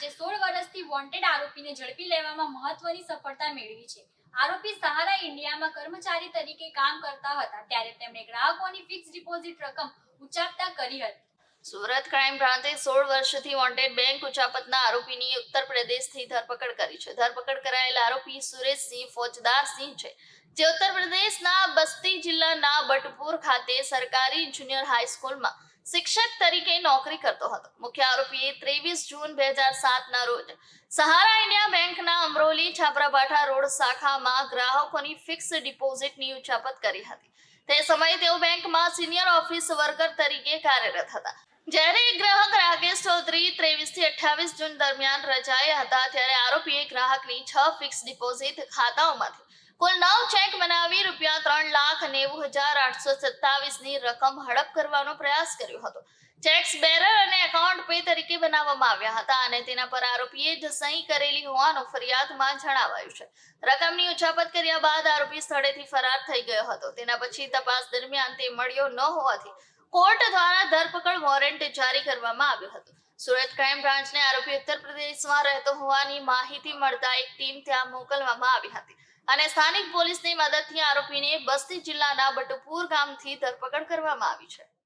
બ્રાન્ચે સોળ વર્ષથી વોન્ટેડ આરોપીને ઝડપી લેવામાં મહત્વની સફળતા મેળવી છે. આરોપી સહારા ઇન્ડિયામાં કર્મચારી તરીકે કામ કરતા હતા, ત્યારે તેમણે ગ્રાહકોની ફિક્સ ડિપોઝિટ રકમ ઉચાપતા કરી હતી. સુરત ક્રાઇમ બ્રાન્ચે સોળ વર્ષથી વોન્ટેડ બેંક ઉચાપતના આરોપીની ઉત્તર પ્રદેશથી ધરપકડ કરી છે. ધરપકડ કરાયેલ આરોપી સુરેશસિંહ ફોજદારસિંહ છે, જે ઉત્તર પ્રદેશના બસ્તી જિલ્લાના બટપુર ખાતે સરકારી જુનિયર હાઈસ્કૂલમાં શિક્ષક તરીકે નોકરી કરતો હતો. મુખ્ય આરોપીએ ત્રેવીસ જૂન બે હજાર સાતના રોજ સહારા ઇન્ડિયા બેંકના અમરોલી છાપરાભાઠા રોડ શાખામાં ગ્રાહકોની ફિક્સ ડિપોઝિટની ઉચાપત કરી હતી. તે સમયે તેઓ બેંકમાં સિનિયર ઓફિસ વર્કર તરીકે કાર્યરત હતા. જ્યારે ગ્રાહક રાકેશ ચૌધરી ત્રેવીસથી અઠ્યાવીસ જૂન દરમિયાન રજાએ હતા, ત્યારે આરોપીએ ગ્રાહકની છ ફિક્સ ડિપોઝિટ ખાતાઓમાંથી કુલ નવ ચેક બનાવી રૂપિયા ત્રણ લાખ નેવું હજાર આઠસો સત્તાવીસની રકમ હડપ કરવાનો પ્રયાસ કર્યો હતો. ચેક્સ બેરર અને એકાઉન્ટ પે તરીકે બનાવવામાં આવ્યા હતા અને તેના પર આરોપીએ જ સહી કરેલી હોવાનું ફરિયાદમાં જણાવાયું છે. રકમની ઉછાપત કર્યા બાદ આરોપી સ્થળેથી ફરાર થઈ ગયો હતો. તેના પછી તપાસ દરમિયાન તે મળ્યો ન હોવાથી કોર્ટ દ્વારા ધરપકડ વોરંટ જારી કરવામાં આવ્યો હતો. સુરત ક્રાઇમ બ્રાન્ચને આરોપી ઉત્તર પ્રદેશમાં રહેતો હોવાની માહિતી મળતા એક ટીમ ત્યાં મોકલવામાં આવી હતી. અને સ્થાનિક પોલીસની મદદથી આરોપીને બસ્તી જિલ્લાના બટુપુર ગામથી ધરપકડ કરવામાં આવી છે.